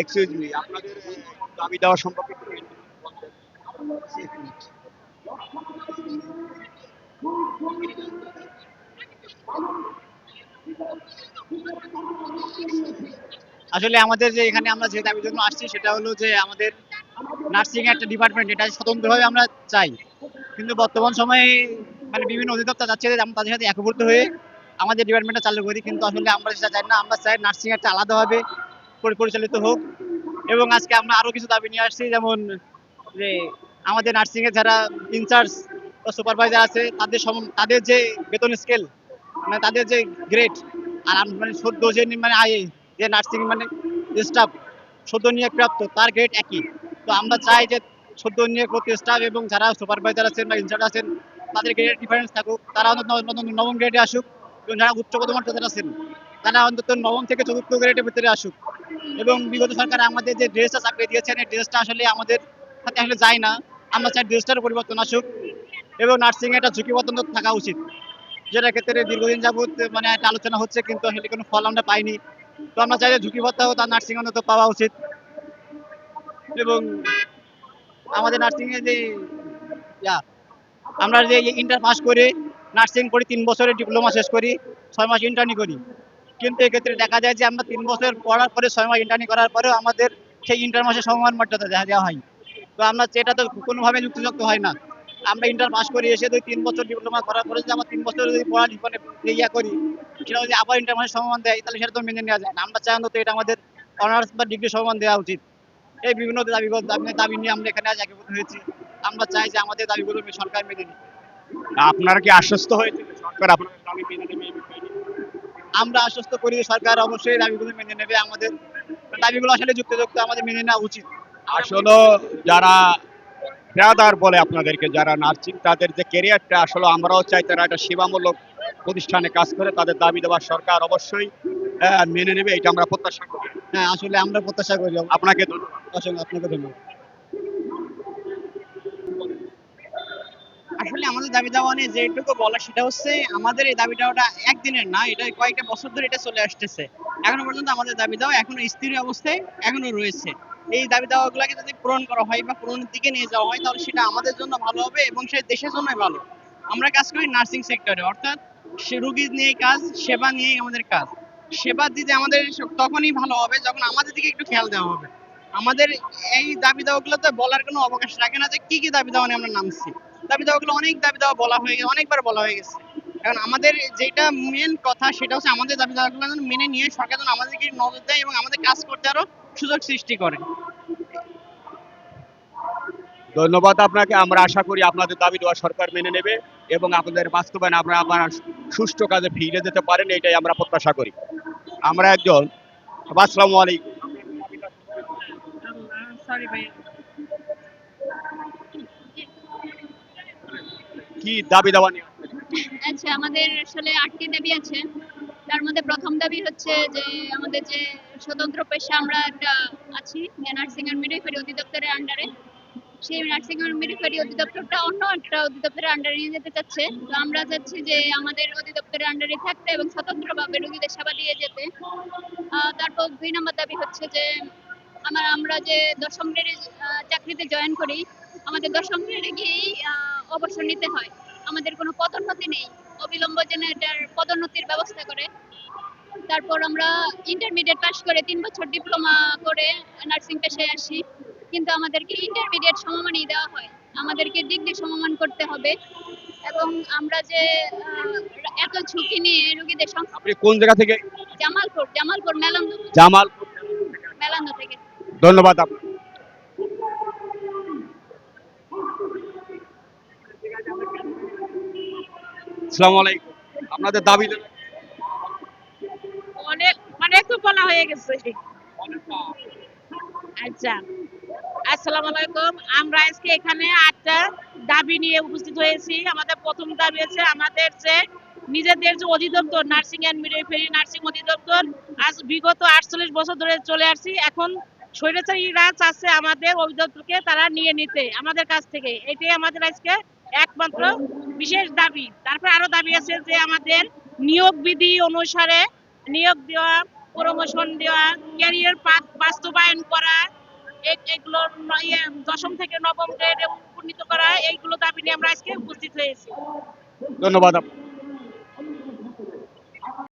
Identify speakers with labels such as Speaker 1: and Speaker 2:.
Speaker 1: Excuse me আপনাদের দাবি দেওয়া সম্পর্কে
Speaker 2: আসলে আমাদের যে এখানে আমরা যে দাবির জন্য আসছি, সেটা হলো যে আমাদের নার্সিং একটা ডিপার্টমেন্ট এটা স্বতন্ত্রভাবে আমরা চাই। কিন্তু বর্তমান সময়ে মানে বিভিন্ন অধিদপ্তর যাচ্ছে আমরা তাদের সাথে একীভূত হয়ে আমাদের ডিপার্টমেন্টটা চালু করি। কিন্তু আসলে আমরা সেটা চাই না, আমরা চাই নার্সিং একটা আলাদাভাবে পরিচালিত হোক। এবং আজকে আমরা আরও কিছু দাবি নিয়ে আসছি, যেমন যে আমাদের নার্সিং এর যারা ইনচার্জ বা সুপারভাইজার আছে, তাদের সম- তাদের যে বেতন স্কেল মানে তাদের যে গ্রেড আর মানে সদ্য যে মানে আয়ে, যে নার্সিং মানে স্টাফ সদ্য নিয়োগ প্রাপ্ত, তার গ্রেড একই। তো আমরা চাই যে সদ্য নিয়োগ প্রতি স্টাফ এবং যারা সুপারভাইজার আছেন বা ইনচার্জ আছেন, তাদের গ্রেডের ডিফারেন্স থাকুক। তারা অন্তত নবম গ্রেডে আসুক এবং যারা উচ্চ পদমর্যাদার আছেন, তারা অন্তত নবম থেকে চতুর্থ গ্রেডের ভিতরে আসুক। এবং বিগত সরকার আমাদের যে ড্রেসটা চাকরি দিয়েছেন, এই ড্রেসটা আসলে আমাদের সাথে আসলে যায় না। আমরা চাই ড্রেসটার পরিবর্তন আসুক এবং নার্সিং একটা ঝুঁকিপত্র থাকা উচিত, যেটা ক্ষেত্রে দীর্ঘদিন যাবত মানে একটা আলোচনা হচ্ছে, কিন্তু আসলে কোনো ফল আমরা পাইনি। তো আমরা চাই যে ঝুঁকি ভত্তাও তার নার্সিং অন্তত পাওয়া উচিত এবং আমাদের নার্সিং এ যে আমরা যে ইন্টার পাস করে নার্সিং করি, তিন বছরের ডিপ্লোমা শেষ করি, ছয় মাস ইন্টার্নি করি। কিন্তু এক্ষেত্রে দেখা যায় যে আমরা তিন বছর পড়ার পরে ছয় মাস ইন্টার্নি করার পরেও আমাদের সেই ইন্টার মাসে সমমান মর্যাদা দেখা দেওয়া হয় তো আমরা সেটা তো কোনোভাবে যুক্তিযুক্ত হয় না। আমরা ইন্টার পাস করে, এসে যদি তিন বছর ডিপ্লোমা করার পরে যদি আমরা তিন বছর যদি পড়া মানে ইয়া করি, সেটা যদি আবার ইন্টার মাসে সমমান দেয়, তাহলে সেটা তো মেনে নেওয়া যায় না। আমরা চাই তো এটা আমাদের অনার্স বা ডিগ্রি সমান দেওয়া উচিত। এই বিভিন্ন দাবি দাবি দাবি নিয়ে আমরা এখানে আজ একীভূত হয়েছি। আমরা চাই যে আমাদের দাবিগুলো সরকার মেনে নিক।
Speaker 1: আপনারা কি আশ্বস্ত হয়েছে সরকার আপনাদের দাবি মেনে নেবে?
Speaker 2: আমরা আশ্বস্ত করি সরকার অবশ্যই দাবিগুলো মেনে নেবে আমাদের দাবিগুলো আসলে যুক্তিযুক্ত আমাদের মেনে নেওয়া উচিত।
Speaker 1: আসলে যারা পেয়াদার বলে আপনাদেরকে যারা নার্সিং তাদের যে ক্যারিয়ারটা আসলে আমরাও চাই তারা একটা সেবামূলক প্রতিষ্ঠানে কাজ করে তাদের দাবি দেওয়া সরকার অবশ্যই মেনে নেবে এটা আমরা প্রত্যাশা করি।
Speaker 2: হ্যাঁ আসলে আমরা প্রত্যাশা করি।
Speaker 1: আপনাকে ধন্যবাদ।
Speaker 2: অসংখ্য আপনাকে ধন্যবাদ। আসলে আমাদের দাবি দাওয়া নিয়ে যেটুকু বলা, সেটা হচ্ছে আমাদের এই দাবি দাওয়াটা একদিনের না, এটা কয়েকটা বছর ধরে এটা চলে আসতেছে। এখনও পর্যন্ত আমাদের দাবি দাওয়া এখনও স্থির অবস্থায় এখনও রয়েছে। এই দাবি দাওয়াগুলোকে যদি পূরণ করা হয় বা পূরণের দিকে নিয়ে যাওয়া হয়, তাহলে সেটা আমাদের জন্য ভালো হবে এবং সে দেশের জন্যই ভালো। আমরা কাজ করি নার্সিং সেক্টরে, অর্থাৎ রুগী নিয়ে কাজ, সেবা নিয়েই আমাদের কাজ। সেবা দিতে আমাদের তখনই ভালো হবে যখন আমাদের দিকে একটু খেয়াল দেওয়া হবে। আমাদের এই দাবি দাওয়াগুলোতে বলার কোনো অবকাশ রাখে না যে কি কি দাবি দাওয়া নিয়ে আমরা নামছি। দাবি দাওয়াগুলো অনেক দাবি দাওয়া বলা হয়ে গেছে অনেকবার বলা হয়ে গেছে। এখন আমাদের যেটা মেন কথা সেটা হচ্ছে আমাদের দাবি দাওয়াগুলো যেন মেনে নিয়ে সরকার যেন আমাদেরকে নজর দেয় এবং আমাদের কাজ করতে আরও সুযোগ সৃষ্টি করে।
Speaker 1: ধন্যবাদ আপনাকে আমরা আশা করি আপনাদের দাবি দেওয়া সরকার মেনে নেবে এবং আপনাদের বাস্তবায়ন আমরা আপনার সুষ্ঠু কাজে ফিরে যেতে পারেন এটাই আমরা প্রত্যাশা করি। আমরা একজন আসসালামু আলাইকুম।
Speaker 3: সরি ভাই
Speaker 1: কি দাবি দেওয়া নিয়ে?
Speaker 4: আচ্ছা আমাদের আসলে আটটি দাবি আছে। তার মধ্যে প্রথম দাবি হচ্ছে যে, আমাদের যে স্বতন্ত্র পেশা আমরা একটা আছি নার্সিং এন্ড মিডওয়াইফারি অধিদপ্তরের আন্ডারে সেই নার্সিং এন্ড মিডওয়াইফারি অধিদপ্তরটা অন্য একটা অধিদপ্তরের আন্ডারে নিয়ে যেতে চাচ্ছে। তো আমরা চাচ্ছি যে, আমাদের অধিদপ্তরের আন্ডারে থাকতে এবং স্বতন্ত্রভাবে রোগীদের সেবা দিয়ে যেতে। তারপর দুই নম্বর দাবি হচ্ছে যে আমার আমরা যে দশম গ্রেডে চাকরিতে জয়েন করি আমাদের দশম গ্রেডে গিয়েই অবসর নিতে হয়। আমাদের কোনো পদোন্নতি নেই। অবিলম্ব যেন এটার পদোন্নতির ব্যবস্থা করে। তারপর আমরা ইন্টারমিডিয়েট পাশ করে তিন বছর ডিপ্লোমা করে নার্সিং পেশায় আসি। কিন্তু আমাদেরকে ইন্টারমিডিয়েট সমমানই দেওয়া হয়। আমাদেরকে ডিগ্রি সমমান করতে হবে। এবং আমরা যে এত ঝুঁকি নিয়ে রোগীদের সংখ্যা
Speaker 1: আপনি কোন জায়গা থেকে
Speaker 4: জামালপুর জামালপুর মেলান্দ
Speaker 1: জামাল
Speaker 4: মেলান্দ থেকে।
Speaker 1: ধন্যবাদ আপনাদের দাবি
Speaker 3: অনেক তো বলা হয়ে গেছে। আচ্ছা। আসসালামু আলাইকুম। আমরা আজকে এখানে আটটা দাবি নিয়ে উপস্থিত হয়েছি। আমাদের প্রথম দাবি হচ্ছে আমাদের যে নিজেদের যে অধিদপ্তর, নার্সিং অ্যান্ড মিডওয়াইফারি নার্সিং অধিদপ্তর, আজ বিগত আটচল্লিশ বছর ধরে চলে আসছি। এখন স্বৈরাচারীরা চাচ্ছে আমাদের অধিদপ্তরকে তারা নিয়ে নিতে আমাদের কাছ থেকে। এটাই আমাদের আজকে একমাত্র বিশেষ দাবি। তারপর আরও দাবি আছে যে আমাদের নিয়োগ বিধি অনুসারে নিয়োগ দেওয়া প্রমোশন দেওয়া ক্যারিয়ার পাথ বাস্তবায়ন করা এ- এগুলো ইয়ে, দশম থেকে নবম করা এইগুলো দাবি নিয়ে আমরা আজকে উপস্থিত হয়েছি।
Speaker 1: ধন্যবাদ। আপনাকে।